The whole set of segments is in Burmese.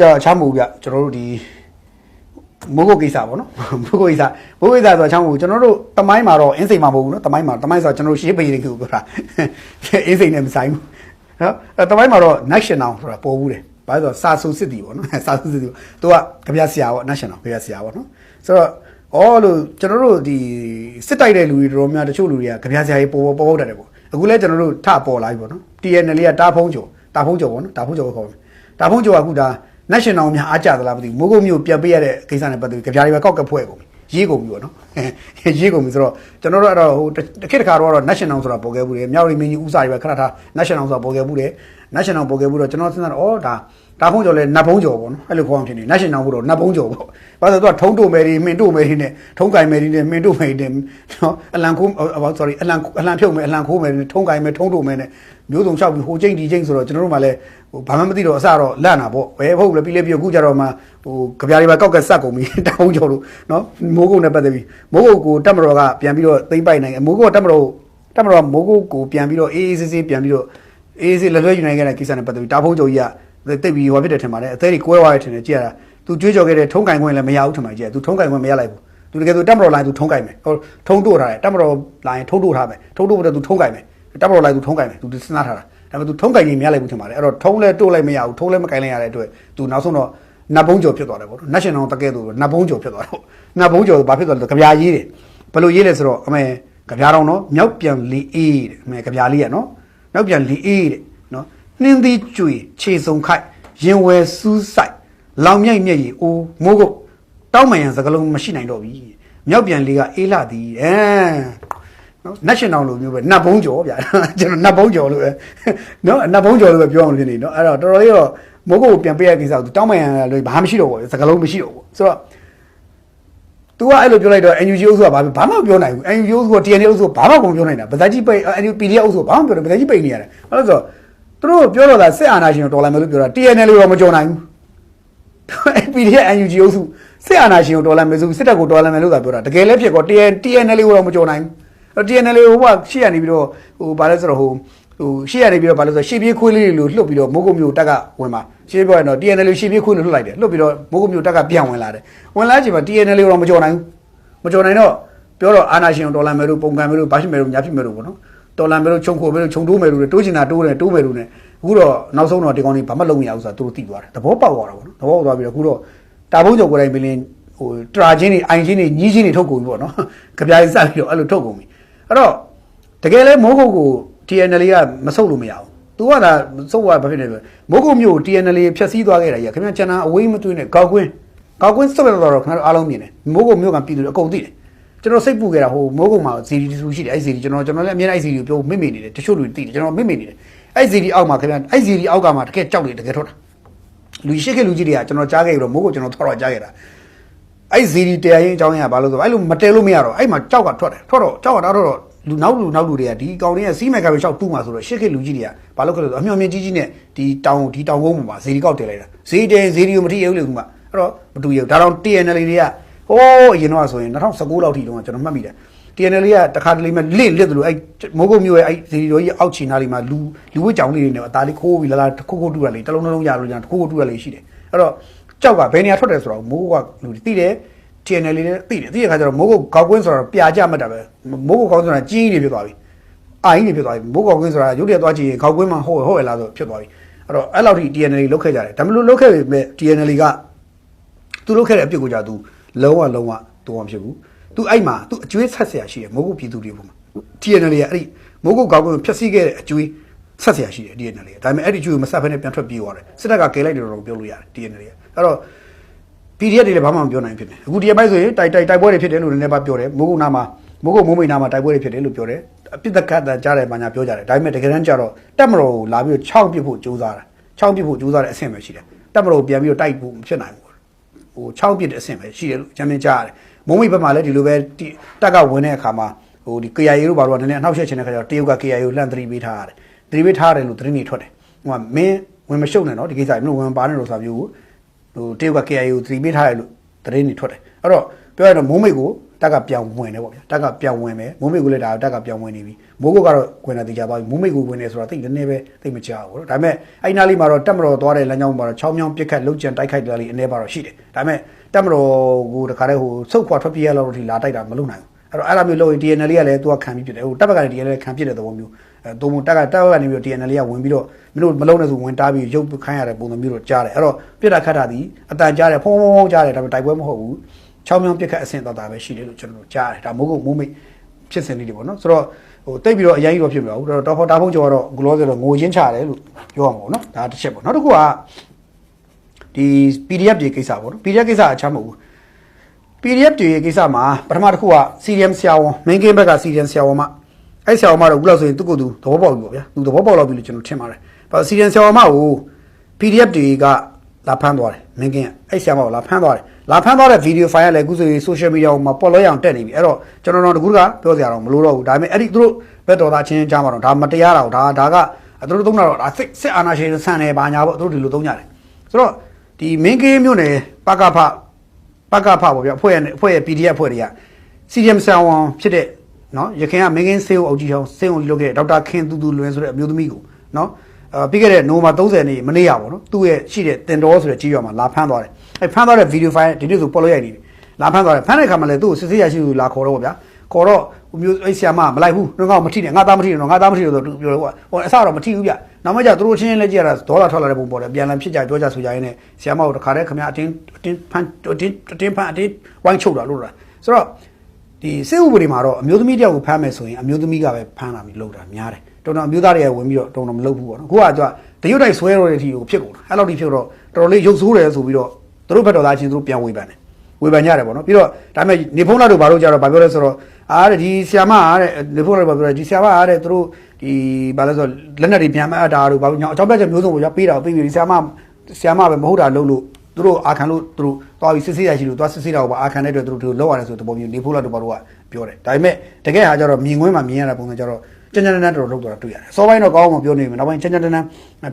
ကြာချမ်းမူပြကျွန်တော်တို့ဒီမိုးကုတ်ကိစ္စပေါ့နော်မိုးကုတ်ကိစ္စမိုးကုတ်ကိစ္စဆိုတော့ချမ်းမူကျွန်တော်တို့တမိုင်းမှာတော့အင်းစိန်မှာမဟုတ်ဘူးနော်တမိုင်းမှာတမိုင်းဆိုတော့ကျွန်တော်တို့ရှေးပေရီကိုပြောတာအင်းစိန်နဲ့မဆိုင်ဘူးနော်အဲတမိုင်းမှာတော့ national ဆိုတာပေါ်ဘူးတယ်ဘာလို့လဲဆိုတော့စာစုစစ်တီပေါ့နော်စာစုစစ်တီပေါ့သူကကြပြဆရာပေါ့ national ကြပြဆရာပေါ့နော်ဆိုတော့အော်လို့ကျွန်တော်တို့ဒီစစ်တိုက်တဲ့လူတွေတော်တော်များတချို့လူတွေကကြပြဆရာကြီးပေါ်ပေါ်ပေါ်တတ်တယ်ပေါ့အခုလဲကျွန်တော်တို့ထပေါ်လာပြီပေါ့နော် TNL ကတားဖုံးကျော်တာဖုံးကျော်ပေါ့နော်တာဖုံးကျော်ကိုခေါ်တယ်တာဖုံးကျော်ကအခုဒါ national များအားကြသလားမသိဘူးမိုးကုတ်မျိုးပြန်ပေးရတဲ့ကိစ္စနဲ့ပတ်သက်ပြီးကြပြားတွေပဲကောက်ကဖွဲ့ကုန်ပြီရေးကုန်ပြီပေါ့နော်ရေးကုန်ပြီဆိုတော့ကျွန်တော်တို့အဲ့တော့ဟိုတစ်ခေတ်တစ်ခါတော့ national ဆိုတာပေါ်ခဲ့ဘူးလေမြောက်ရီမင်းကြီးဥစားတွေပဲခဏထား national ဆိုတာပေါ်ခဲ့ဘူးလေ national ပေါ်ခဲ့ဘူးတော့ကျွန်တော်စဉ်းစားတော့ဩဒါဒါဖုံးကျော်လဲနတ်ဖုံးကျော်ပေါ့နော်အဲ့လိုခေါ်အောင်ဖြစ်နေ national ဘုတော့နတ်ဖုံးကျော်ပေါ့ဘာလို့လဲဆိုတော့ထုံးတို့မယ်တွေမင်းတို့မယ်တွေနဲ့ထုံးကင်မယ်တွေနဲ့မင်းတို့မယ်တွေနဲ့နော်အလံခိုး sorry အလံအလံဖြုတ်မယ်အလံခိုးမယ်ထုံးကင်မယ်ထုံးတို့မယ်နဲ့မျိုးစုံလျှောက်ပြီးဟိုချိန်ဒီချိန်ဆိုတော့ကျွန်တော်တို့မှလည်းဟိုဘာမှမသိတော့အစတော့လန့်တာပေါ့ဘယ်ဟုတ်လဲပြီးလဲပြီးအခုကြတော့မှဟိုကြပြားတွေပဲကောက်ကဆက်ကုန်ပြီတောင်းကျော်လို့နော်မိုးကုတ်နဲ့ပတ်သက်ပြီးမိုးကုတ်ကိုတက်မတော်ကပြန်ပြီးတော့သိမ့်ပိုက်နိုင်မိုးကုတ်ကတက်မတော်တက်မတော်မိုးကုတ်ကိုပြန်ပြီးတော့အေးအေးဆေးဆေးပြန်ပြီးတော့ အေးအေးဆေးလက်လွဲယူနိုင်ခဲ့တဲ့ကိစ္စနဲ့ပတ်သက်ပြီးတာဖုံးကျော်ကြီးကတိတ်ပြီးဟောဖြစ်တယ်ထင်ပါတယ်အသေးတွေကွဲသွားတယ်ထင်တယ်ကြည့်ရတာသူကြွေးကြော်ခဲ့တဲ့ထုံးကင်ခွင့်လည်းမရဘူးထင်ပါကြည့်ရသူထုံးကင်ခွင့်မရလိုက်ဘူးသူတကယ်ဆိုတက်မတော်လိုင်းသူထုံးကင်မယ်ဟိုထုံးတို့ထားတယ်တက်မတော်လိုင်းထုံးတို့ထားမယ်ထုံးတို့ဘက်သူထုံးကင်မယ်တက်မတော်လိုင်းသူထုံးကင်မယ်သူစဉ်းစားထားတာဒါပေမဲ့သူထုံးကင်ကြီးမရလိုက်ဘူးထင်ပါတယ်အဲ့တော့ထုံးလဲတို့လိုက်မရဘူးထုံးလဲမကင်လိုက်ရတဲ့အတွက်သူနောက်ဆုံးတော့နတ်ဘုံကျော်ဖြစ်သွားတယ်ပေါ့နော် national တကယ်ဆိုနတ်ဘုံကျော်ဖြစ်သွားတယ်ပေါ့နတ်ဘုံကျော်ဘာဖြစ်သွားလဲကြပြာရေးတယ်ဘယ်လိုရေးလဲဆိုတော့အမေကြပြာတော့နော်မြောက်ပြန်လီအေးတဲ့အမေကြပြာလေးရနော် မြောက်ပြန်လီအေးတဲ့နော်နှင်းသီးကျွေခြေစုံခိုက်ရင်ဝယ်စူးဆိုင်လောင်မြိုက်မြက်ရီအိုးမိုးကုတ်တောက်မှန်ရန်စကလုံးမရှိနိုင်တော့ပြီမြောက်ပြန်လေးကအေးလာသည်အဲနော် national လိုမျိုးပဲနတ်ဘုံကျော်ဗျာကျွန်တော်နတ်ဘုံကျော်လို့ပဲနော်နတ်ဘုံကျော်လို့ပဲပြောအောင်ဖြစ်နေနော်အဲ့တော့တော်တော်လေးတော့မိုးကုတ်ကိုပြန်ပေးရတဲ့ကိစ္စကိုသူတောင်းမှန်ရလို့ဘာမှမရှိတော့ဘူးစကလုံးမရှိတော့ဘူးဆိုတော့ तू ကအဲ့လိုပြောလိုက်တော့ NUG အုပ်စုကဘာဘာမှမပြောနိုင်ဘူး NUG အုပ်စုက TNL အုပ်စုကဘာမှမပြောနိုင်တာဗဇက်ကြီးပိတ် NUG PDF အုပ်စုကဘာမှမပြောတယ်ဗဇက်ကြီးပိတ်နေရတယ်အဲ့လိုဆိုသူတို့ပြောတော့တာစစ်အာဏာရှင်ကိုတော်လှန်မယ်လို့ပြောတာ TNL ကိုတော့မကြော်နိုင်ဘူး PDF NUG အုပ်စုစစ်အာဏာရှင်ကိုတော်လှန်မယ်ဆိုစစ်တပ်ကိုတော်လှန်မယ်လို့သာပြောတာတကယ်လည်းဖြစ်ကော TN TNL ကိုတော့မကြော်နိုင်ဘူး TNL ဟိုကရှေ့ကနေပြီးတော့ဟိုဘာလဲဆိုတော့ဟို ဟိုရှေ့ကနေပြီးတော့ဘာလဲဆိုတော့ရှေ့ပြေးခွေးလေးတွေလို့လှုပ်ပြီးတော့မိုးကုတ်မျိုးတက်ကဝင်มาရှေ့ပြောရင်တော့ TNL ရှေ့ပြေးခွေးလို့လှုပ်လိုက်တယ်လှုပ်ပြီးတော့မိုးကုတ်မျိုးတက်ကပြန်ဝင်လာတယ်ဝင်လာချိန်မှာ TNL ကိုတော့မကြော်နိုင်ဘူး မကြော်နိုင်တော့ပြောတော့အာနာရှင်ဒေါ်လာမယ်လို့ပုံကံမယ်လို့ဘာဖြစ်မယ်လို့ညာဖြစ်မယ်လို့ပေါ့နော်ဒေါ်လာမယ်လို့ခြုံခိုမယ်လို့ခြုံတိုးမယ်လို့တိုးချင်တာတိုးတယ်တိုးမယ်လို့ ਨੇ အခုတော့နောက်ဆုံးတော့ဒီကောင်လေးဘာမှလုပ်မရဘူးဆိုတာသူတို့သိသွားတယ်သဘောပေါက်သွားတာပေါ့နော်သဘောပေါက်သွားပြီးတော့အခုတော့တာဘုံကျော်ကိုယ်တိုင်ပင်လင်းဟိုတရာချင်းတွေအိုင်ချင်းတွေညီးချင်းတွေထုတ်ကုန်ပြီပေါ့နော်ကြပြားစပြီးတော့အဲ့လိုထုတ်ကုန်ပြီအဲ့တော့တကယ်လဲမိုးကုတ်ကို TNL ကမဆုတ်လို့မရဘူးသူကဒါစုပ်ကဘာဖြစ်နေလဲမိုးကုတ်မျိုး TNL ဖြတ်စည်းသွားခဲ့တာကြီးခင်ဗျာကျန်တာအဝေးမသွင်းနဲ့ကောက်ကွင်းကောက်ကွင်းစုပ်ရတော့ခင်ဗျားတို့အားလုံးမြင်တယ်မိုးကုတ်မျိုးကပြည်သူတွေအကုန်သိတယ်ကျွန်တော်စိတ်ပူခဲ့တာဟိုမိုးကုံမှာဇီဒီတူရှိတယ်အဲ့ဇီဒီကျွန်တော်ကျွန်တော်လည်းအမြဲတမ်းအဲ့ဇီဒီကိုပြောမိမိနေတယ်တချို့လူသိတယ်ကျွန်တော်မိမိနေတယ်အဲ့ဇီဒီအောက်မှာခင်ဗျအဲ့ဇီဒီအောက်ကမှာတကယ်ကြောက်တယ်တကယ်ထွက်တာလူရှိခဲ့လူကြီးတွေကကျွန်တော်ကြားခဲ့ပြီးတော့မိုးကုံကျွန်တော်ထွက်တော့ကြားခဲ့တာအဲ့ဇီဒီတရားရင်အကြောင်းရင်းကဘာလို့ဆိုအဲ့လိုမတဲလို့မရတော့အဲ့မှာကြောက်ကထွက်တယ်ထွက်တော့ကြောက်ကတာတော့ လူနောက်လူနောက်လူတွေကဒီကောင်တွေကစီးမဲ့ကပဲရှောက်တူးမှာဆိုတော့ရှစ်ခေလူကြီးတွေကဘာလို့ခလို့ဆိုအမျော်မြင်ကြီးကြီးနဲ့ဒီတောင်ဒီတောင်ကုန်းပေါ်မှာဇီဒီကောက်တင်လိုက်တာဇီဒီဇီဒီကိုမထိရဘူးလေကူမအဲ့တော့မတူရဘူးဒါတော့ TNL တွေကဟိုးအရင်တော့ဆိုရင်2019လောက်ထိတုန်းကကျွန်တော်မှတ်မိတယ် TNL ကတခါတလေမှလင့်လစ်တယ်လို့အဲ့မိုးကုတ်မျိုးရဲ့အဲ့ဇီရီရောကြီးအောက်ချီနာလေးမှာလူလူဝစ်ကြောင်လေးတွေနဲ့အသားလေးခိုးပြီးလာလာခိုးခိုးတူရလေးတစ်လုံးတစ်လုံးရလို့ညာခိုးခိုးတူရလေးရှိတယ်အဲ့တော့ကြောက်ကဘယ်နေရာထွက်တယ်ဆိုတော့မိုးကုတ်ကလူတွေသိတယ် TNL လေးလည်းသိတယ်သိတဲ့ခါကျတော့မိုးကုတ်ကောက်ကွင်းဆိုတော့ပြာကြမှတ်တာပဲမိုးကုတ်ကောက်ဆိုတာကြီးနေဖြစ်သွားပြီအိုင်းနေဖြစ်သွားပြီမိုးကောက်ကွင်းဆိုတာရုပ်တရက်သွားကြည့်ရင်ကောက်ကွင်းမှာဟုတ်ဟုတ်ရလားဆိုဖြစ်သွားပြီအဲ့တော့အဲ့လောက်ထိ TNL လုတ်ခဲ့ကြတယ်ဒါမလို့လုတ်ခဲ့ပေမဲ့ TNL ကသူလုတ်ခဲ့တဲ့အပြစ်ကိုကြာသူလုံးဝလုံးဝသူမဖြစ်ဘူးသူအဲ့မှာသူအကျွေးဆက်เสียရှိတယ်မိုးကုတ်ပြည်သူတွေပုံမှာ TNL ကအဲ့ဒီမိုးကုတ်ကောက်ကွင်းကိုဖျက်ဆီးခဲ့တဲ့အကျွေးဆက်เสียရှိတယ် TNL ကဒါပေမဲ့အဲ့ဒီအကျွေးကိုမဆက်ဘဲနဲ့ပြန်ထွက်ပြေးသွားတယ်စစ်တပ်ကကယ်လိုက်တယ်တော့ပြောလို့ရတယ် TNL ကအဲ့တော့ PDF တွေလည်းဘာမှမပြောနိုင်ဖြစ်တယ်အခုဒီအပိုင်းဆိုရင်တိုက်တိုက်တိုက်ပွဲတွေဖြစ်တယ်လို့လည်းပါပြောတယ်မိုးကုတ်နာမှာမိုးကုတ်မိုးမိတ်နာမှာတိုက်ပွဲတွေဖြစ်တယ်လို့ပြောတယ်အပြစ်တကတ်တကြားတယ်ဘာညာပြောကြတယ်ဒါပေမဲ့တကယ်တမ်းကျတော့တက်မတော်ကိုလာပြီးတော့6ပြစ်ဖို့ကြိုးစားတာ6ပြစ်ဖို့ကြိုးစားတဲ့အဆင့်ပဲရှိတယ်တက်မတော်ပြန်ပြီးတော့တိုက်ဖို့မဖြစ်နိုင်ဘူးဟို6ပြစ်တဲ့အဆင့်ပဲရှိတယ်လို့ချမ်းမင်းကြားရတယ်မိုးမိတ်ဘက်မှာလည်းဒီလိုပဲတက်ကဝင်တဲ့အခါမှာဟိုဒီ KIA တို့ဘာလို့ကနည်းနည်းအနှောက်ယှက်ချင်တဲ့ခါကျတော့တရုတ်က KIA ကိုလှမ်းသတိပေးထားရတယ်သတိပေးထားတယ်လို့သတင်းတွေထွက်တယ်ဟိုကမင်းဝင်မရှုပ်နဲ့နော်ဒီကိစ္စမင်းဝင်ပါနဲ့လို့ဆိုတာမျိုးကို ဟိုတရုတ်က KIA ကိုသတိပေးထားတယ်လို့သတင်းတွေထွက်တယ်အဲ့တော့ပြောရတော့မိုးမိတ်ကိုတက်ကပြောင်းဝင်တယ်ပေါ့ဗျာတက်ကပြောင်းဝင်မယ်မိုးမိတ်ကိုလည်းဒါတက်ကပြောင်းဝင်နေပြီမိုးကုတ်ကတော့ဝင်တာတေချာသွားပြီမိုးမိတ်ကိုဝင်နေဆိုတော့တိတ်နည်းနည်းပဲတိတ်မကြောက်ဘူးနော်ဒါပေမဲ့အဲ့နားလေးမှာတော့တက်မတော်သွားတဲ့လမ်းကြောင်းမှာတော့ချောင်းမြောင်းပြစ်ခတ်လှုပ်ကြံတိုက်ခိုက်တာလေးအနေပါတော့ရှိတယ်ဒါပေမဲ့တက်မတော်ကိုတခါတည်းဟိုစုတ်ခွာထွက်ပြေးရလို့ထိလာတိုက်တာမလုပ်နိုင်ဘူး အဲ့တော့အဲ့လိုမျိုးလို့ TNL ကလည်းသူကခံပြီးဖြစ်တယ်ဟိုတက်ဘက်ကလည်း TNL ခံဖြစ်တဲ့သဘောမျိုးအဲတုံးတက်ကတက်ဘက်ကနေပြီးတော့ TNL ကဝင်ပြီးတော့မင်းတို့မလုံးနဲ့ဆိုဝင်တားပြီးရုပ်ခိုင်းရတဲ့ပုံစံမျိုးတော့ကြားတယ်အဲ့တော့ပြစ်တာခတ်တာဒီအတန်ကြားတယ်ဖုံးဖုံးဖုံးကြားတယ်ဒါပေမဲ့တိုက်ပွဲမဟုတ်ဘူးချောင်းမြောင်းပြစ်ခတ်အဆင့်တော်တာပဲရှိတယ်လို့ကျွန်တော်တို့ကြားတယ်ဒါမိုးကုတ်မိုးမိတ်ဖြစ်စဉ်လေးတွေပေါ့နော်ဆိုတော့ဟိုတိတ်ပြီးတော့အရင်ကြီးတော့ဖြစ်မလို့တော့တော်ဖော်တာဖုံးကျော်ကတော့ဂလောဆိုတော့ငိုရင်းချတယ်လို့ပြောရမှာပေါ့နော်ဒါတစ်ချက်ပေါ့နောက်တစ်ခုကဒီ PDF တွေကိစ္စပေါ့နော် PDF ကိစ္စအချမ်းမဟုတ်ဘူး PDF တွေကိစ္စမှာပထမတစ်ခုက CDM ဆရာဝန် main game ဘက်က CDM ဆရာဝန်မအဲ့ဆရာဝန်မတော့အခုလောက်ဆိုရင်သူ့ကိုယ်သူသဘောပေါက်ပြီပေါ့ဗျာသူသဘောပေါက်လောက်ပြီလို့ကျွန်တော်ထင်ပါတယ်။ဘာ CDM ဆရာဝန်မကို PDF တွေကလာဖမ်းသွားတယ် main game အဲ့ဆရာမကိုလာဖမ်းသွားတယ်လာဖမ်းသွားတဲ့ video file ကလည်းအခုဆိုရင် social media မှာပေါ်လို့ရအောင်တက်နေပြီအဲ့တော့ကျွန်တော်တို့တကူကပြောစရာတော့မလိုတော့ဘူးဒါပေမဲ့အဲ့ဒီသူတို့ဘက်တော်သားချင်းကြားမှာတော့ဒါမတရားတာကိုဒါဒါကသူတို့သုံးတာတော့ဒါစစ်စစ်အာဏာရှင်ဆန်တယ်ဘာညာပေါ့သူတို့ဒီလိုသုံးကြတယ်ဆိုတော့ဒီ main game မျိုးနယ်ပကဖ ပကဖပေါ့ဗျအဖွဲ့ရဲ့အဖွဲ့ရဲ့ PDF အဖွဲ့တွေက CDM ဆန်ဝန်ဖြစ်တဲ့နော်ရခင်ကမင်းကင်းဆေးဦးအုပ်ကြီးချောင်းဆေးဦးကြီးလုပ်ခဲ့တဲ့ဒေါက်တာခင်တူတူလွင်ဆိုတဲ့အမျိုးသမီးကိုနော်အာပြီးခဲ့တဲ့နိုဝင်ဘာ30နေ့မနေ့ရပါတော့သူ့ရဲ့ရှိတဲ့တင်တော်ဆိုတဲ့ကြီးရွာမှာလာဖမ်းသွားတယ်အဲဖမ်းသွားတဲ့ဗီဒီယိုဖိုင်ဒီနေ့ဆိုပေါ်လို့ရိုက်နေပြီလာဖမ်းသွားတယ်ဖမ်းတဲ့အခါမှာလည်းသူ့ကိုစစ်ဆေးရရှိသူလာခေါ်တော့ပေါ့ဗျာ ခေါ်တော့ဟိုမျိုးအဲ့ဆီယမမလိုက်ဘူးငါကမထိနဲ့ငါသားမထိနဲ့ငါသားမထိလို့ဆိုသူပြောတယ်ကွာဟိုအစတော့မထိဘူးဗျနောက်မှကျသူတို့ချင်းချင်းလည်းကြည့်ရတာဒေါ်လာထွက်လာတဲ့ပုံပေါ်တယ်ပြန်လည်ဖြစ်ကြပြောကြဆိုကြရင်းနဲ့ဆီယမကိုတခါတည်းခမအတင်းအတင်းဖမ်းအတင်းအတင်းဖမ်းအတင်းဝိုင်းချုပ်တာလို့လားဆိုတော့ဒီစစ်ဥပဒေမှာတော့အမျိုးသမီးတယောက်ကိုဖမ်းမယ်ဆိုရင်အမျိုးသမီးကပဲဖမ်းလာပြီးလုပ်တာများတယ်တော်တော်အမျိုးသားတွေကဝင်ပြီးတော့တော်တော်မလုပ်ဘူးပေါ့နော်အခုကသူကတရုတ်တိုက်ဆွဲတော့တဲ့အထိကိုဖြစ်ကုန်တာအဲ့လောက်ထိဖြစ်တော့တော်တော်လေးရုပ်ဆိုးတယ်ဆိုပြီးတော့သူတို့ဘက်တော်သားချင်းသူတို့ပြန်ဝေဖန်တယ်ဝေဖန်ကြတယ်ပေါ့နော်ပြီးတော့ဒါပေမဲ့နေဖုံးလာတို့ဘာလို့ကြတော့ဘာပြောလဲဆိုတော့ အားတဲ့ဒီဆီယာမအားတဲ့နေဖုံးလာတို့ဘာပြောလဲဒီဆီယာမအားတဲ့သူတို့ဒီဘာလဲဆိုတော့လက်နက်တွေပြန်မအပ်တာတို့ဘာလို့ညောင်အကြောင်းပြချက်မျိုးစုံကိုရပေးတာကိုပေးပြီးဒီဆီယာမဆီယာမပဲမဟုတ်တာလုပ်လို့သူတို့အာခံလို့သူတို့သွားပြီးစစ်ဆေးရရှိလို့သွားစစ်ဆေးတာကိုပါအာခံတဲ့အတွက်သူတို့လောက်ရတယ်ဆိုတဲ့ပုံမျိုးနေဖုံးလာတို့ဘာလို့ကပြောတယ်ဒါပေမဲ့တကယ်ဟာကျတော့မြင်ကွင်းမှာမြင်ရတဲ့ပုံစံကျတော့ကျန်ကျန်တန်းတော်လောက်တော့တွေ့ရတယ်စောပိုင်းတော့ကောင်းအောင်ပြောနေမယ်နောက်ပိုင်းကျန်ကျန်တန်း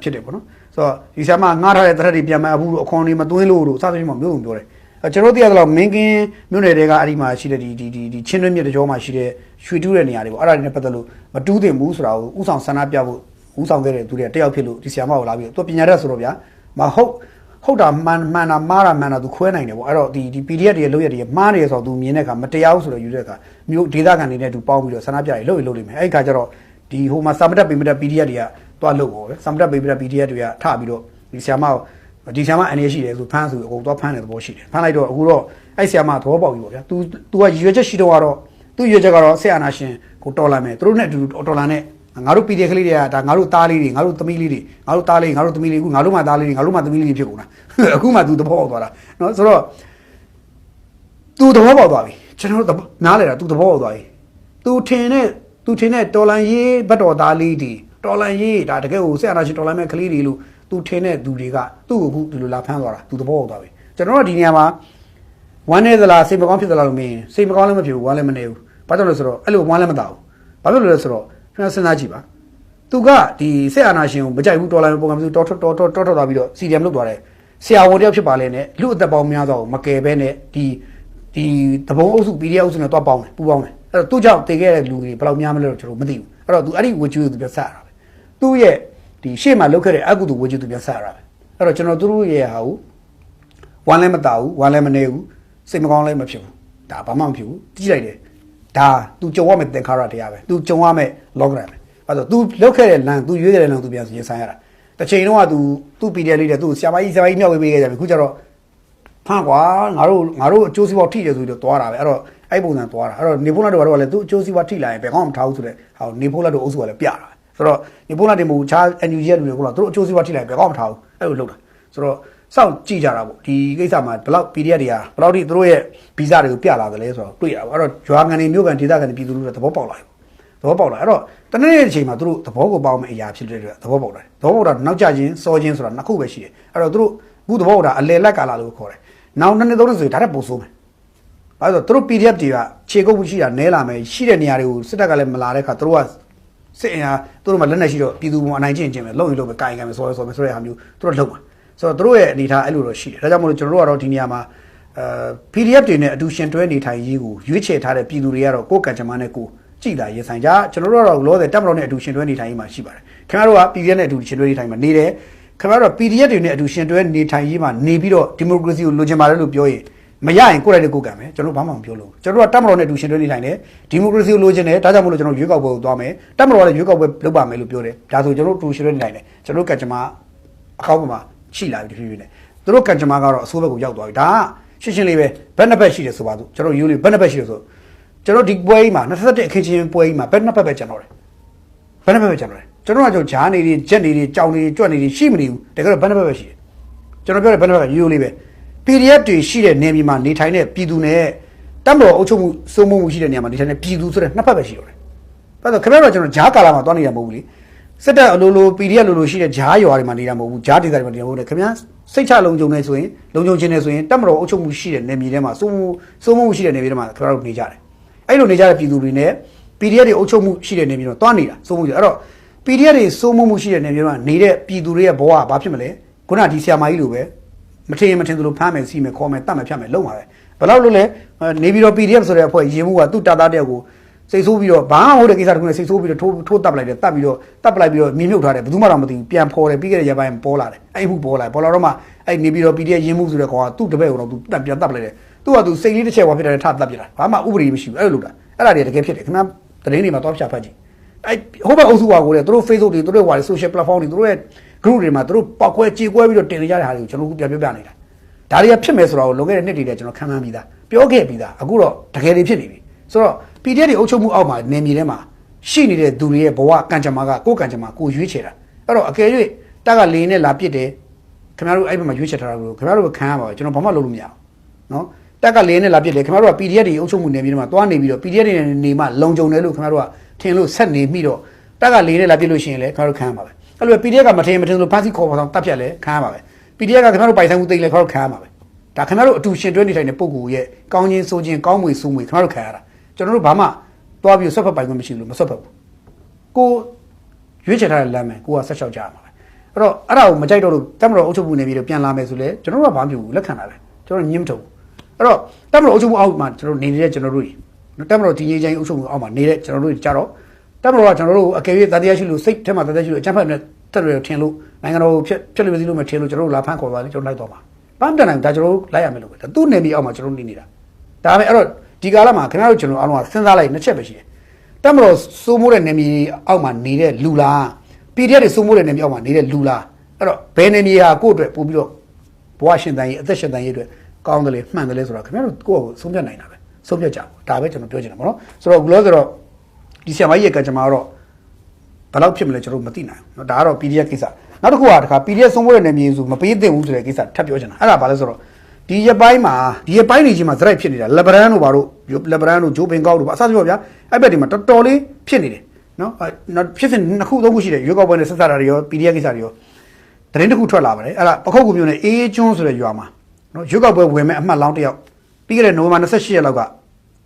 ဖြစ်တယ်ပေါ့နော်ဆိုတော့ဒီဆီယာမငားထားတဲ့တရက်တွေပြန်မအပ်ဘူးလို့အခွန်တွေမသွင်းလို့တို့စသဖြင့်မျိုးစုံပြောတယ် ကျွန်တော်တို့သိရသလောက်မင်းကင်းမြို့နယ်တွေကအဲ့ဒီမှာရှိတဲ့ဒီဒီဒီဒီချင်းတွင်းမြစ်တကြောမှာရှိတဲ့ရွှေတူးတဲ့နေရာတွေပေါ့အဲ့ဒါတွေနဲ့ပတ်သက်လို့မတူးသင့်ဘူးဆိုတာကိုဥဆောင်ဆန္ဒပြဖို့ဥဆောင်ခဲ့တဲ့သူတွေတယောက်ဖြစ်လို့ဒီဆီယာမကိုလာပြီးသူပညာတတ်ဆိုတော့ဗျာမဟုတ်ဟုတ်တာမှန်မှန်တာမှားတာမှန်တာသူခွဲနိုင်တယ်ပေါ့အဲ့တော့ဒီဒီ PDF တွေလောက်ရတွေမှားနေရဆိုတော့သူမြင်တဲ့အခါမတရားဘူးဆိုတော့ယူတဲ့အခါမျိုးဒေသခံတွေနဲ့သူပေါင်းပြီးတော့ဆန္ဒပြတွေလုပ်ရလုပ်နေမယ်အဲ့ဒီခါကျတော့ဒီဟိုမှာစာမတက်ပိမတက် PDF တွေကတွားလုပ်ပေါ့ဗျာစာမတက်ပိမတက် PDF တွေကထပြီးတော့ဒီဆီယာမကို ဒီဆီယာမအနေရှိတယ်ဆိုဖမ်းဆိုအကုန်သွားဖမ်းတဲ့သဘောရှိတယ်ဖမ်းလိုက်တော့အခုတော့အဲ့ဆီယာမသဘောပေါက်ပြီပေါ့ဗျာ तू तू ကရွေချက်ရှိတော့ကတော့သူ့ရွေချက်ကတော့ဆက်အာနာရှင်ကိုတော်လာမယ်သူတို့နဲ့အတူတူတော်လာနဲ့ငါတို့ PDF ကလေးတွေကဒါငါတို့သားလေးတွေငါတို့သမီးလေးတွေငါတို့သားလေးငါတို့သမီးလေးအခုငါတို့မှသားလေးတွေငါတို့မှသမီးလေးတွေဖြစ်ကုန်တာအခုမှ तू သဘောပေါက်သွားတာเนาะဆိုတော့ तू သဘောပေါက်သွားပြီကျွန်တော်တို့နားလဲတာ तू သဘောပေါက်သွားပြီ तू ထင်တဲ့ तू ထင်တဲ့တော်လန်ရေးဘတ်တော်သားလေးတွေတော်လန်ရေးဒါတကယ်ကိုဆက်အာနာရှင်တော်လန်မဲ့ကလေးတွေလို့ तू ထင်တဲ့သူတွေကသူ့ကိုအခုဒီလိုလာဖမ်းသွားတာ तू သဘောပေါက်သွားပြီကျွန်တော်တို့ဒီနေရာမှာဝမ်းနေသလားစိတ်မကောင်းဖြစ်သလားလို့မင်းစိတ်မကောင်းလည်းမဖြစ်ဘူးဝမ်းလည်းမနေဘူးဘာကြောင့်လဲဆိုတော့အဲ့လိုဝမ်းလည်းမတောက်ဘူးဘာဖြစ်လို့လဲဆိုတော့ကျွန်တော်စဉ်းစားကြည့်ပါသူကဒီဆက်အာနာရှင်ကိုမကြိုက်ဘူးတော်လိုင်းပုံကမသူတော်တော်တော်တော်တော်သွားပြီးတော့ CDM လုပ်သွားတယ်ဆရာဝန်တယောက်ဖြစ်ပါလေနဲ့လူအသက်ပေါင်းများစွာကိုမကယ်ဘဲနဲ့ဒီဒီတဘုံအုပ်စု PDF အုပ်စုနဲ့တွားပေါင်းတယ်ပူပေါင်းတယ်အဲ့တော့သူ့ကြောင့်တည်ခဲ့တဲ့လူတွေဘယ်လောက်များမလဲတော့ကျွန်တော်မသိဘူးအဲ့တော့သူအဲ့ဒီဝကြွေးသူပြဆက်ရတာပဲသူ့ရဲ့ ဒီရှေ့မှာလုပ်ခဲ့တဲ့အကုသိုလ်ဝကြွေးသူပြဆက်ရတာပဲအဲ့တော့ကျွန်တော်တို့ရဲ့ဟာကိုဝမ်းလည်းမတောက်ဘူးဝမ်းလည်းမနေဘူးစိတ်မကောင်းလည်းမဖြစ်ဘူးဒါဘာမှမဖြစ်ဘူးကြည့်လိုက်တယ်ဒါ तू ကြုံရမယ့်သင်္ခါရတရားပဲ तू ကြုံရမယ့် logarithm ပဲအဲ့တော့ तू လောက်ခဲ့တဲ့လမ်း तू ရွေးခဲ့တဲ့လမ်း तू ပြန်ရင်ဆိုင်ရတာတစ်ချိန်တော့က तू သူ့ PDF လေးတဲ့ तू ဆရာမကြီးဆရာမကြီးမြောက်ပေးပေးခဲ့ကြပြီခုကျတော့ဖမ်းကွာငါတို့ငါတို့အကျိုးစီးပွားထိတယ်ဆိုပြီးတော့သွားတာပဲအဲ့တော့အဲ့ပုံစံသွားတာအဲ့တော့နေဖိုးလာတို့ကတော့လည်းသူ့အကျိုးစီးပွားထိလာရင်ဘယ်ကောင်းမှမထားဘူးဆိုတဲ့ဟာနေဖိုးလာတို့အုပ်စုကလည်းပြတာ ဆိုတော့နေဖိုးလာတင်မို့ချား NUG ရဲ့လူတွေကသူတို့အကျိုးစီးပွားထိလာရင်ဘယ်ကောင်းမှမထားဘူးအဲ့လိုလုပ်တာဆိုတော့စောင့်ကြည့်ကြတာပေါ့ဒီကိစ္စမှာဘယ်လောက် PDF တွေကဘယ်လောက်ထိသူတို့ရဲ့ဗီဇတွေကိုပြလာတယ်လဲဆိုတော့တွေ့ရပါအဲ့တော့ဂျွာကန်နေမြို့ကန်ဒေသကန်ပြည်သူလူထုတွေသဘောပေါက်လာပြီသဘောပေါက်လာအဲ့တော့တနေ့နေ့အချိန်မှာသူတို့သဘောကိုပေါက်မဲ့အရာဖြစ်တဲ့အတွက်သဘောပေါက်လာတယ်သဘောပေါက်တာနောက်ကျခြင်းစောခြင်းဆိုတာနှစ်ခုပဲရှိတယ်အဲ့တော့သူတို့အခုသဘောပေါက်တာအလယ်လက်ကာလာလို့ခေါ်တယ်နောက်နှစ်နှစ်သုံးနှစ်ဆိုရင်ဒါတက်ပိုဆိုးမယ်ဘာလို့လဲဆိုတော့သူတို့ PDF တွေကခြေကုပ်မှုရှိတာနဲလာမယ်ရှိတဲ့နေရာတွေကိုစစ်တပ်ကလည်းမလာတဲ့ခါသူတို့က စစ်အင်အားသူတို့မှလက်နက်ရှိတော့ပြည်သူပုံအနိုင်ကျင့်ခြင်းပဲလုံရင်လုံပဲကာရင်ကံပဲဆောရဲဆောမယ်ဆိုတဲ့ဟာမျိုးသူတို့လုံမှာဆိုတော့သူတို့ရဲ့အနေထားအဲ့လိုတော့ရှိတယ်ဒါကြောင့်မို့လို့ကျွန်တော်တို့ကတော့ဒီနေရာမှာအဲ PDF တွေနဲ့အတူရှင်တွဲနေထိုင်ရေးကိုရွေးချယ်ထားတဲ့ပြည်သူတွေကတော့ကိုယ်ကံကြမ္မာနဲ့ကိုယ်ကြည်တာရင်ဆိုင်ကြကျွန်တော်တို့ကတော့လောတဲ့တပ်မတော်နဲ့အတူရှင်တွဲနေထိုင်ရေးမှာရှိပါတယ်ခင်ဗျားတို့က PDF နဲ့အတူရှင်တွဲနေထိုင်မှာနေတယ်ခင်ဗျားတို့က PDF တွေနဲ့အတူရှင်တွဲနေထိုင်ရေးမှာနေပြီးတော့ဒီမိုကရေစီကိုလိုချင်ပါတယ်လို့ပြောရင် မရရင်ကိုယ့်ရဲ့ကိုယ်ကံပဲကျွန်တော်ဘာမှမပြောလို့ကျွန်တော်တို့ကတပ်မတော်နဲ့အတူရှင်တွဲနေထိုင်တယ်ဒီမိုကရေစီကိုလိုချင်တယ်ဒါကြောင့်မလို့ကျွန်တော်ရွေးကောက်ပွဲကိုသွားမယ်တပ်မတော်ကလည်းရွေးကောက်ပွဲလုပ်ပါမယ်လို့ပြောတယ်ဒါဆိုကျွန်တော်တို့အတူရှင်တွဲနေထိုင်တယ်ကျွန်တော်တို့ကံကြမ္မာအကောင့်ပေါ်မှာရှိလာပြီတဖြည်းဖြည်းနဲ့သူတို့ကံကြမ္မာကတော့အဆိုးဘက်ကိုရောက်သွားပြီဒါကရှင်းရှင်းလေးပဲဘက်နှစ်ဘက်ရှိတယ်ဆိုပါစို့ကျွန်တော်ယူလေးဘက်နှစ်ဘက်ရှိတယ်ဆိုကျွန်တော်ဒီပွဲကြီးမှာ27အခင်းချင်းပွဲကြီးမှာဘက်နှစ်ဘက်ပဲကျွန်တော်တယ်ဘက်နှစ်ဘက်ပဲကျွန်တော်တယ်ကျွန်တော်ကကြောင့်ဂျားနေတွေဂျက်နေတွေကြောင်နေတွေကြွက်နေတွေရှိမနေဘူးတကယ်တော့ဘက်နှစ်ဘက်ပဲရှိတယ်ကျွန်တော်ပြောတယ်ဘက်နှစ်ဘက်ကယူလေးပဲ PDF တွေရှိတဲ့နေပြည်မှာနေထိုင်တဲ့ပြည်သူနဲ့တပ်မတော်အုပ်ချုပ်မှုစိုးမိုးမှုရှိတဲ့နေရာမှာနေထိုင်တဲ့ပြည်သူဆိုတဲ့နှစ်ဖက်ပဲရှိတော့တယ်။ဒါဆိုခင်ဗျားတို့ကျွန်တော်ဂျားကာလာမှာသွားနေတာမဟုတ်ဘူးလေ။စစ်တပ်အလိုလို PDF လိုလိုရှိတဲ့ဂျားရွာတွေမှာနေတာမဟုတ်ဘူး။ဂျားဒေသတွေမှာနေတာမဟုတ်ဘူး။ခင်ဗျားစိတ်ချလုံခြုံနေဆိုရင်လုံခြုံခြင်းနေဆိုရင်တပ်မတော်အုပ်ချုပ်မှုရှိတဲ့နေပြည်ထဲမှာစိုးမိုးစိုးမိုးမှုရှိတဲ့နေပြည်ထဲမှာခင်ဗျားတို့နေကြတယ်။အဲ့လိုနေကြတဲ့ပြည်သူတွေနဲ့ PDF တွေအုပ်ချုပ်မှုရှိတဲ့နေပြည်မှာသွားနေတာစိုးမိုးကြအဲ့တော့ PDF တွေစိုးမိုးမှုရှိတဲ့နေပြည်မှာနေတဲ့ပြည်သူတွေရဲ့ဘဝကဘာဖြစ်မလဲခုနကဒီဆီယာမာကြီးလိုပဲ မထင်ရင်မထင်သလိုဖမ်းမယ်စီးမယ်ခေါ်မယ်တတ်မယ်ဖြတ်မယ်လုံပါပဲဘယ်လောက်လို့လဲအဲနေပြီးတော့ PDF ဆိုတဲ့အဖွဲ့ရင်မှုကသူ့တာတာတဲ့ကိုစိတ်ဆိုးပြီးတော့ဘာမှမဟုတ်တဲ့ကိစ္စတခုနဲ့စိတ်ဆိုးပြီးတော့ထိုးထိုးတပ်ပလိုက်တယ်တပ်ပြီးတော့တပ်ပလိုက်ပြီးတော့မြင်မြုပ်ထားတယ်ဘယ်သူမှတော့မသိဘူးပြန်ဖော်တယ်ပြီးခဲ့တဲ့ရက်ပိုင်းပေါ်လာတယ်အဲ့မှုပေါ်လာပေါ်လာတော့မှအဲ့နေပြီးတော့ PDF ရင်မှုဆိုတဲ့ကောင်ကသူ့တပည့်ကတော့သူတပ်ပြန်တပ်ပလိုက်တယ်သူကသူစိတ်လေးတစ်ချက်ဝါဖြစ်တယ်ထတပ်ပြတာဘာမှဥပဒေမရှိဘူးအဲ့လိုလုပ်တာအဲ့ဒါတွေတကယ်ဖြစ်တယ်ခင်ဗျာသတင်းတွေမှာတော့ဖြတ်ဖတ်ကြည့်အဲ့ဟိုဘက်အုပ်စုဟာကိုလေသူတို့ Facebook တွေသူတို့ဟို social platform တွေသူတို့ရဲ့ group တွေမှာသူတို့ပောက်ခွဲကြေကွဲပြီးတော့တင်နေကြတဲ့ဟာတွေကိုကျွန်တော်တို့ပြန်ပြောပြနေတာဒါတွေကဖြစ်မယ်ဆိုတော့လွန်ခဲ့တဲ့နှစ်တွေတည်းကျွန်တော်ခံမှန်းပြီးသားပြောခဲ့ပြီးသားအခုတော့တကယ်တွေဖြစ်နေပြီဆိုတော့ PDF တွေအုပ်ချုပ်မှုအောက်မှာနေမြေထဲမှာရှိနေတဲ့သူတွေရဲ့ဘဝကံကြမ္မာကကိုယ်ကံကြမ္မာကိုရွေးချယ်တာအဲ့တော့အကယ်၍တက်ကလေနဲ့လာပစ်တယ်ခင်ဗျားတို့အဲ့ဘက်မှာရွေးချယ်ထားတာကိုခင်ဗျားတို့ကခံရပါဘူးကျွန်တော်ဘာမှလုပ်လို့မရဘူးနော်တက်ကလေနဲ့လာပစ်တယ်ခင်ဗျားတို့က PDF တွေအုပ်ချုပ်မှုနေမြေထဲမှာသွားနေပြီးတော့ PDF တွေနေမှလုံခြုံတယ်လို့ခင်ဗျားတို့ကထင်လို့ဆက်နေမိတော့တက်ကလေနဲ့လာပစ်လို့ရှိရင်လည်းခင်ဗျားတို့ခံရပါပဲ အဲ့လို PDF ကမထင်မထင်လို့ဖမ်းဆီးခေါ်ပါတော့တတ်ဖြတ်လဲခံရပါပဲ PDF ကခင်ဗျားတို့ပိုင်ဆိုင်မှုသိလဲခင်ဗျားတို့ခံရပါပဲဒါခင်ဗျားတို့အတူရှင်တွဲနေထိုင်တဲ့ပုံကိုရဲ့ကောင်းခြင်းဆိုခြင်းကောင်းမွေဆိုးမွေခင်ဗျားတို့ခံရတာကျွန်တော်တို့ဘာမှသွားပြီးဆွတ်ဖက်ပိုင်ခွင့်မရှိဘူးလို့မဆွတ်ဖက်ဘူးကိုရွေးချယ်ထားတဲ့လမ်းမယ်ကိုကဆက်လျှောက်ကြရမှာပဲအဲ့တော့အဲ့ဒါကိုမကြိုက်တော့လို့တမတော်အုပ်ချုပ်မှုနေပြီးတော့ပြန်လာမယ်ဆိုလဲကျွန်တော်တို့ကဘာမှမဖြစ်ဘူးလက်ခံတာပဲကျွန်တော်ညှင်းမထုတ်ဘူးအဲ့တော့တမတော်အုပ်ချုပ်မှုအောက်မှာကျွန်တော်နေနေတဲ့ကျွန်တော်တို့တွေတမတော်ဒီငြိမ်းချမ်းအုပ်ချုပ်မှုအောက်မှာနေတဲ့ကျွန်တော်တို့တွေကြတော့ တမတော်ကကျွန်တော်တို့အကယ်၍တတရားရှိလို့စိတ်ထဲမှာတတရားရှိလို့အချမ်းဖက်နဲ့တက်ရထင်လို့နိုင်ငံတော်ဖြစ်ဖြစ်လို့စီလို့မထင်လို့ကျွန်တော်တို့လာဖမ်းခေါ်ပါလေကျွန်တော်လိုက်တော့ပါပန်းတန်နိုင်ဒါကျွန်တော်တို့လိုက်ရမယ်လို့ပဲဒါသူ့နေပြီးအောက်မှာကျွန်တော်တို့နေနေတာဒါပဲအဲ့တော့ဒီကာလမှာခင်ဗျားတို့ကျွန်တော်အားလုံးကစဉ်းစားလိုက်နှစ်ချက်ပဲရှိတယ်တက်မတော်စိုးမိုးတဲ့နေမြေအောက်မှာနေတဲ့လူလား PDF တွေစိုးမိုးတဲ့နေမြေအောက်မှာနေတဲ့လူလားအဲ့တော့ဘယ်နေမြေဟာကိုယ့်အတွက်ပို့ပြီးတော့ဘဝရှင်တန်ရေးအသက်ရှင်တန်ရေးအတွက်ကောင်းတယ်လေမှန်တယ်လေဆိုတော့ခင်ဗျားတို့ကိုယ့်ကိုဆုံးဖြတ်နိုင်တာပဲဆုံးဖြတ်ကြပါဒါပဲကျွန်တော်ပြောချင်တာပေါ့နော်ဆိုတော့ဘလို့ဆိုတော့ ဒီဆရာမကြီးရဲ့ကံကြမ္မာတော့ ဘယ်လောက်ဖြစ်မလဲကျွန်တော်တို့မသိနိုင်ဘူးเนาะဒါကတော့ PDF ကိစ္စနောက်တစ်ခုကတခါ PDF ဆုံးဖို့တဲ့နေမြေစုမပေးသင့်ဘူးဆိုတဲ့ကိစ္စထပ်ပြောချင်တာအဲ့ဒါဘာလဲဆိုတော့ဒီရပိုင်းမှာဒီရပိုင်းနေချင်းမှာဇရက်ဖြစ်နေတာလက်ဗရန်တို့ဘာတို့လက်ဗရန်တို့ဂျိုးပင်ကောက်တို့ဘာအစသဖြင့်ပေါ့ဗျာအဲ့ဘက်ဒီမှာတော်တော်လေးဖြစ်နေတယ်เนาะနောက်ဖြစ်စဉ်နှစ်ခုသုံးခုရှိတယ်ရွေးကောက်ပွဲနဲ့ဆက်စပ်တာတွေရော PDF ကိစ္စတွေရောတရင်တစ်ခုထွက်လာပါတယ်အဲ့ဒါပခုတ်ကူမျိုးနဲ့အေးကျွန်းဆိုတဲ့ရွာမှာเนาะရွေးကောက်ပွဲဝင်မဲ့အမှတ်လောင်းတစ်ယောက်ပြီးခဲ့တဲ့နိုဝင်ဘာ28ရက်လောက်က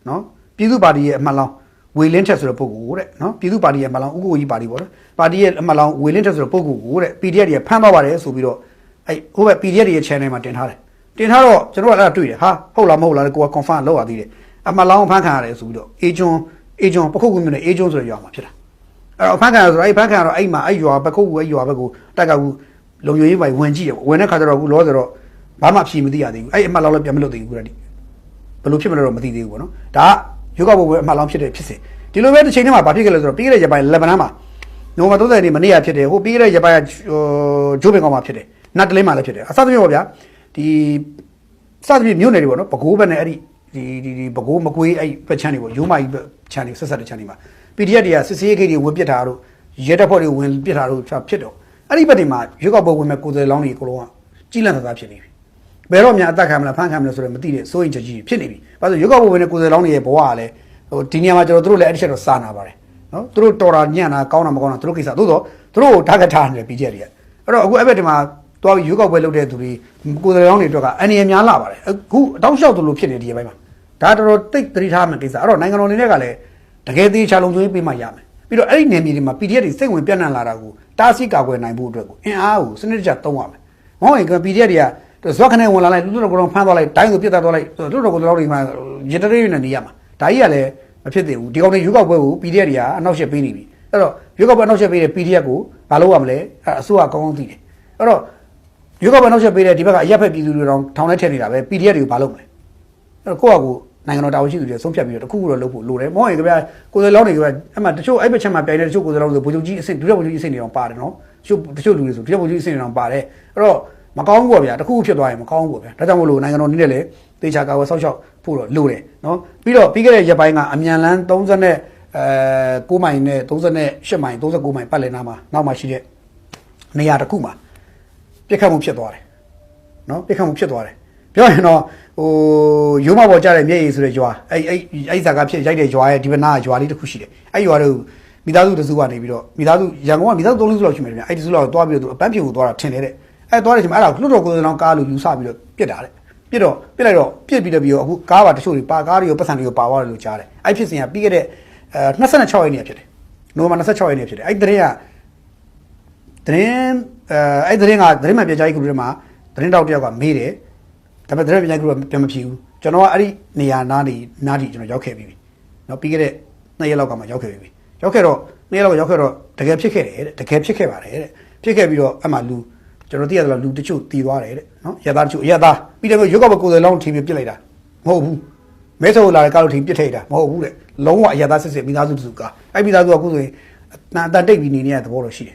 เนาะပြည်သူ့ပါတီရဲ့အမှတ်လောင်း ဝေလင်းထက်ဆိုတဲ့ပုဂ္ဂိုလ်တဲ့နော်ပြည်သူ့ပါတီရဲ့အမလောင်ဥက္ကိုကြီးပါတီပေါ့နော်ပါတီရဲ့အမလောင်ဝေလင်းထက်ဆိုတဲ့ပုဂ္ဂိုလ်ကိုတဲ့ PDF တွေဖမ်းသွားပါတယ်ဆိုပြီးတော့အဲ့ဟိုဘက် PDF တွေရဲ့ channel မှာတင်ထားတယ်တင်ထားတော့ကျွန်တော်ကအဲ့ဒါတွေ့တယ်ဟာဟုတ်လားမဟုတ်လားကိုက confirm လုပ်ရသေးတယ်အမလောင်ဖမ်းခံရတယ်ဆိုပြီးတော့အေဂျွန်အေဂျွန်ပခုတ်ကူမျိုးနဲ့အေဂျွန်ဆိုတဲ့ရွာမှာဖြစ်တာအဲ့တော့ဖမ်းခံရဆိုတော့အဲ့ဖမ်းခံရတော့အဲ့မှာအဲ့ရွာပခုတ်ကူအဲ့ရွာဘက်ကိုတက်ကကူလုံယုံရေးပိုင်ဝင်ကြည့်တယ်ဝင်တဲ့ခါကျတော့အခုလောဆိုတော့ဘာမှဖြေမသိရသေးဘူးအဲ့အမလောင်လည်းပြန်မလွတ်သေးဘူးခုတည်းဘယ်လိုဖြစ်မလဲတော့မသိသေးဘူးပေါ့နော်ဒါက ရွေးကောက်ပွဲအမှတ်လောင်းဖြစ်တဲ့ဖြစ်စဉ်ဒီလိုပဲတစ်ချိန်တည်းမှာဘာဖြစ်ခဲ့လဲဆိုတော့ပြီးခဲ့တဲ့ရက်ပိုင်းလက်ဘနန်းမှာနိုဝင်ဘာ30ရက်နေ့မနေ့ကဖြစ်တယ်ဟိုပြီးခဲ့တဲ့ရက်ပိုင်းကဟိုဂျိုးပင်ကောင်မှာဖြစ်တယ်နတ်တလင်းမှာလည်းဖြစ်တယ်အစသဖြင့်ပေါ့ဗျာဒီစသဖြင့်မြို့နယ်တွေပေါ့နော်ပဲခူးဘက်နဲ့အဲ့ဒီဒီဒီဒီပဲခူးမကွေးအဲ့ဘက်ချမ်းတွေပေါ့ရိုးမကြီးဘက်ချမ်းတွေဆက်ဆက်တဲ့ချမ်းတွေမှာ PDF တွေကစစ်စေးဂိတ်တွေဝင်ပစ်တာတို့ရဲတပ်ဖွဲ့တွေဝင်ပစ်တာတို့ဖြစ်တော့အဲ့ဒီဘက်တွေမှာရွေးကောက်ပွဲဝင်မဲ့ကိုယ်စားလှယ်လောင်းတွေအကုန်လုံးကကြီးလန့်သသာဖြစ်နေပြီ ဘယ်တော့မှအသက်ခံမလားဖမ်းခံမလားဆိုတော့မသိတဲ့စိုးရင်ချက်ကြီးဖြစ်နေပြီ။ဘာလို့လဲရွေးကောက်ပွဲဝင်တဲ့ကိုယ်စားလောင်းတွေရဲ့ဘဝကလည်းဟိုဒီနေရာမှာကျွန်တော်တို့လည်းအဲ့ဒီချက်တော့စာနာပါတယ်။နော်သူတို့တော်တာညံ့တာကောင်းတာမကောင်းတာသူတို့ကိစ္စသို့တော့သူတို့ကိုဓာတ်ကထားနေတယ်ပြီးကြတယ်။အဲ့တော့အခုအဲ့ဘက်ဒီမှာသွားပြီးရွေးကောက်ပွဲလုပ်တဲ့သူတွေကိုယ်စားလောင်းတွေအတွက်ကအန်ရများလာပါတယ်။အခုအတောက်လျှောက်သူလို့ဖြစ်နေဒီရဲ့ဘက်မှာဒါတော်တော်တိတ်သတိထားမှကိစ္စအဲ့တော့နိုင်ငံတော်အနေနဲ့ကလည်းတကယ်သေးချာလုံခြုံရေးပေးမှရမယ်။ပြီးတော့အဲ့ဒီနယ်မြေတွေမှာ PDF တွေစိတ်ဝင်ပြန့်နှံ့လာတာကိုတားဆီးကာကွယ်နိုင်ဖို့အတွက်ကိုအင်အားကိုစနစ်တကျသုံးရမယ်။မဟုတ်ရင်က PDF တွေက ဇွက်ခနဲ့ဝင်လာလိုက်လွတ်တော်ကောင်ဖမ်းသွားလိုက်တိုင်းဆိုပြစ်တတ်သွားလိုက်လွတ်တော်ကောင်တွေမှာရတရေးနဲ့နေရမှာဒါကြီးကလည်းမဖြစ်သေးဘူးဒီကောင်တွေရွေးကောက်ပွဲကို PDF တွေကအနောက်ရှက်ပေးနေပြီအဲ့တော့ရွေးကောက်ပွဲအနောက်ရှက်ပေးတဲ့ PDF ကိုဘာလုပ်ရမလဲအဲ့အစိုးရကောင်းကောင်းသိတယ်အဲ့တော့ရွေးကောက်ပွဲအနောက်ရှက်ပေးတဲ့ဒီဘက်ကအရက်ဖက်ပြည်သူတွေတောင်ထောင်ထဲထည့်နေတာပဲ PDF တွေကိုဘာလုပ်မလဲအဲ့တော့ကိုယ့်အကူနိုင်ငံတော်တာဝန်ရှိသူတွေဆုံးဖြတ်ပြီးတော့တစ်ခုခုတော့လုပ်ဖို့လိုတယ်မဟုတ်ရင်ကြဗျာကိုယ်စားလောင်းတွေကဗျာအဲ့မှာတချို့အဲ့ဘက်ချက်မှာပြိုင်တဲ့တချို့ကိုယ်စားလောင်းဆိုဗိုလ်ချုပ်ကြီးအဆင့်ဒုတိယဗိုလ်ချုပ်ကြီးအဆင့်တွေတောင်ပါတယ်နော်တချို့တချို့လူတွေဆိုဒုတိယဗိုလ်ချုပ်ကြီးအဆင့်တွေတောင်ပါတယ်အဲ့တော့ မကောင်းဘူးပေါ့ဗျာတစ်ခုခုဖြစ်သွားရင်မကောင်းဘူးပေါ့ဗျာဒါကြောင့်မလို့နိုင်ငံတော်နည်းနဲ့လေတေချာကာဝယ်ဆောက်ရှောက်ဖို့တော့လိုတယ်နော်ပြီးတော့ပြီးခဲ့တဲ့ရက်ပိုင်းကအမြန်လန်း30နဲ့အဲ9မိုင်နဲ့38မိုင်39မိုင်ပတ်လည်နာမှာနောက်မှရှိတဲ့နေရာတစ်ခုမှာပြစ်ခတ်မှုဖြစ်သွားတယ်နော်ပြစ်ခတ်မှုဖြစ်သွားတယ်ပြောရင်တော့ဟိုရိုးမပေါ်ကြတဲ့မျက်ရည်ဆိုတဲ့ရွာအဲ့အဲ့အဲ့ဇာကဖြစ်ရိုက်တဲ့ရွာရဲ့ဒီဘနာရွာလေးတစ်ခုရှိတယ်အဲ့ရွာတို့မိသားစုတစ်စုကနေပြီးတော့မိသားစုရန်ကုန်ကမိသားစု၃စုလောက်ရှိမယ်ဗျအဲ့ဒီစုလောက်သွားပြီးတော့သူအပန်းဖြူကိုသွားတာထင်တယ်တဲ့ အဲသွားတဲ့အချိန်မှာအဲ့ဒါကိုလွတ်တော်ကိုယ်စားတော်ကားလို့ယူဆပြီးတော့ပြစ်တာတဲ့ပြစ်တော့ပြစ်လိုက်တော့ပြစ်ပြီးတော့ပြီးတော့အခုကားပါတချို့တွေပါကားတွေရောပတ်စံတွေရောပါသွားတယ်လို့ကြားတယ်အဲ့ဖြစ်စဉ်ကပြီးခဲ့တဲ့အဲ26ရက်နေ့ဖြစ်တယ်နိုဝင်ဘာ26ရက်နေ့ဖြစ်တယ်အဲ့တရင်ကတရင်အဲအဲ့တရင်ကတရင်မှပြန်ကြားရေးကလူတွေမှာတရင်တောက်တယောက်ကမေးတယ်ဒါပေမဲ့တရင်ပြန်ကြားရေးကလူကပြန်မဖြေဘူးကျွန်တော်ကအဲ့ဒီနေရာနားနေနားတီကျွန်တော်ရောက်ခဲ့ပြီနော်ပြီးခဲ့တဲ့2ရက်လောက်ကမှရောက်ခဲ့ပြီရောက်ခဲ့တော့2ရက်လောက်ရောက်ခဲ့တော့တကယ်ဖြစ်ခဲ့တယ်တကယ်ဖြစ်ခဲ့ပါတယ်တဲ့ဖြစ်ခဲ့ပြီးတော့အဲ့မှာလူ ကျွန်တော်သိရတော့လူတချို့တည်သွားတယ်တဲ့နော်ရသားတချို့ရသားပြီးတော့ရုပ်ကပကိုယ်စားလောင်းထီပြီးပြစ်လိုက်တာမဟုတ်ဘူးမဲဆော်လာတဲ့ကားလို့ထီပြစ်ထိတ်တာမဟုတ်ဘူးတဲ့လုံးဝအရသားစစ်စစ်မိသားစုတစုကအဲ့မိသားစုကအခုဆိုရင်အတန်တိတ်ပြီးနေနေတဲ့သဘောတော့ရှိတယ်